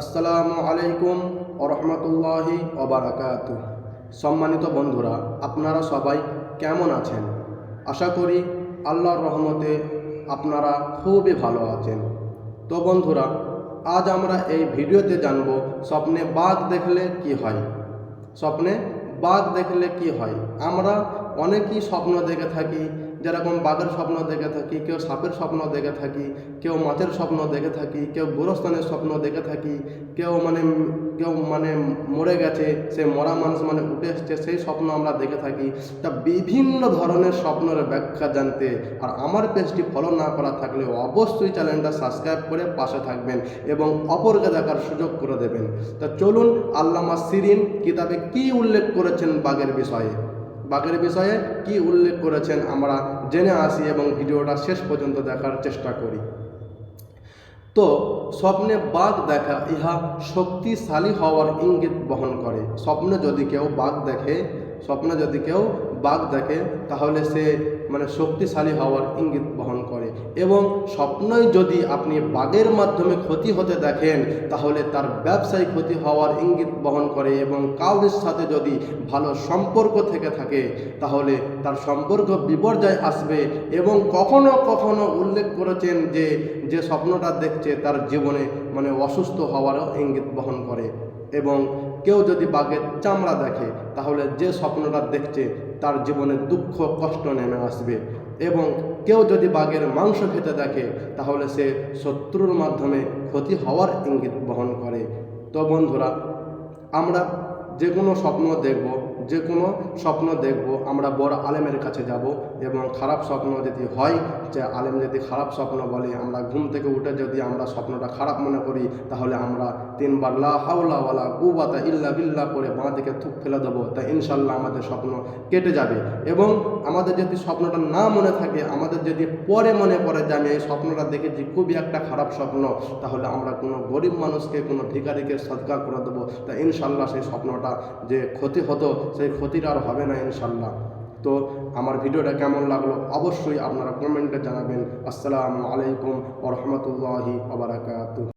আসসালামু আলাইকুম ওরহমতুল্লাহি ওবারাকাত সম্মানিত বন্ধুরা, আপনারা সবাই কেমন আছেন? আশা করি আল্লাহর রহমতে আপনারা খুবই ভালো আছেন। তো বন্ধুরা, আজ আমরা এই ভিডিওতে জানব স্বপ্নে বাঘ দেখলে কি হয়? স্বপ্নে বাঘ দেখলে কি হয়? আমরা অনেকই স্বপ্ন দেখে থাকি যেরকম বাঘের স্বপ্ন দেখে থাকি, কেউ সাপের স্বপ্ন দেখে থাকি, কেউ মাছের স্বপ্ন দেখে থাকি, কেউ গোরস্থানের স্বপ্ন দেখে থাকি, কেউ মানে কেউ মানে মরে গেছে, সে মরা মানুষ মানে উঠে এসছে, সেই স্বপ্ন আমরা দেখে থাকি। তা বিভিন্ন ধরনের স্বপ্নের ব্যাখ্যা জানতে আর আমার পেজটি ফলো না করা থাকলে অবশ্যই চ্যানেলটা সাবস্ক্রাইব করে পাশে থাকবেন এবং অপরকে দেখার সুযোগ করে দেবেন। তা চলুন আল্লামা সিরিন কিতাবে কি উল্লেখ করেছেন বাঘের বিষয়ে? বাঘের বিষয়ে কি উল্লেখ করেছেন আমরা জেনে আসি এবং ভিডিওটা শেষ পর্যন্ত দেখার চেষ্টা করি। তো স্বপ্নে বাঘ দেখা, ইহা শক্তিশালী হওয়ার ইঙ্গিত বহন করে। স্বপ্নে যদি কেউ বাঘ দেখে, স্বপ্নে যদি কেউ বাঘ দেখে, তাহলে সে মানে শক্তিশালী হওয়ার ইঙ্গিত বহন করে। এবং স্বপ্নই যদি আপনি বাঘের মাধ্যমে ক্ষতি হতে দেখেন, তাহলে তার ব্যবসায়িক ক্ষতি হওয়ার ইঙ্গিত বহন করে এবং কাউরির সাথে যদি ভালো সম্পর্ক থেকে থাকে, তাহলে তার সম্পর্ক বিপর্যয় আসবে এবং কখনো কখনো উল্লেখ করেছেন যে যে স্বপ্নটা দেখছে তার জীবনে মানে অসুস্থ হওয়ারও ইঙ্গিত বহন করে। এবং কেউ যদি বাঘের চামড়া দেখে, তাহলে যে স্বপ্নটা দেখছে, তার জীবনে দুঃখ, কষ্ট নেমে আসবে। এবং কেউ যদি বাঘের মাংস খেতে দেখে, তাহলে সে শত্রুর মাধ্যমে ক্ষতি হওয়ার ইঙ্গিত বহন করে। তো বন্ধুরা, আমরা যে কোনো স্বপ্ন দেখব যে কোনো স্বপ্ন দেখব, আমরা বড় আলেমের কাছে যাব এবং খারাপ স্বপ্ন যদি হয়, যে আলেম যদি খারাপ স্বপ্ন বলে, আমরা ঘুম থেকে উঠে যদি আমরা স্বপ্নটা খারাপ মনে করি, তাহলে আমরা তিনবার লা হাওলা ওয়ালা কুবাতা ইল্লা বিল্লাহ করে বাঁ দিকে থুক ফেলে দেবো, তা ইনশাল্লাহ আমাদের স্বপ্ন কেটে যাবে। এবং আমাদের যদি স্বপ্নটা না মনে থাকে, আমাদের যদি পরে মনে পড়ে যে আমি এই স্বপ্নটা দেখেছি খুবই একটা খারাপ স্বপ্ন, তাহলে আমরা কোনো গরিব মানুষকে, কোনো ভিখারিকে সৎকার করে দেবো, তা ইনশাল্লাহ সেই স্বপ্নটা যে ক্ষতি হতো সেই ক্ষতিটা আর হবে না ইনশাল্লাহ তো আমার ভিডিওটা কেমন লাগল অবশ্যই আপনারা কমেন্টে জানাবেন। আসসালামু আলাইকুম ওরহমতুল্লাহি ওবরাকাতু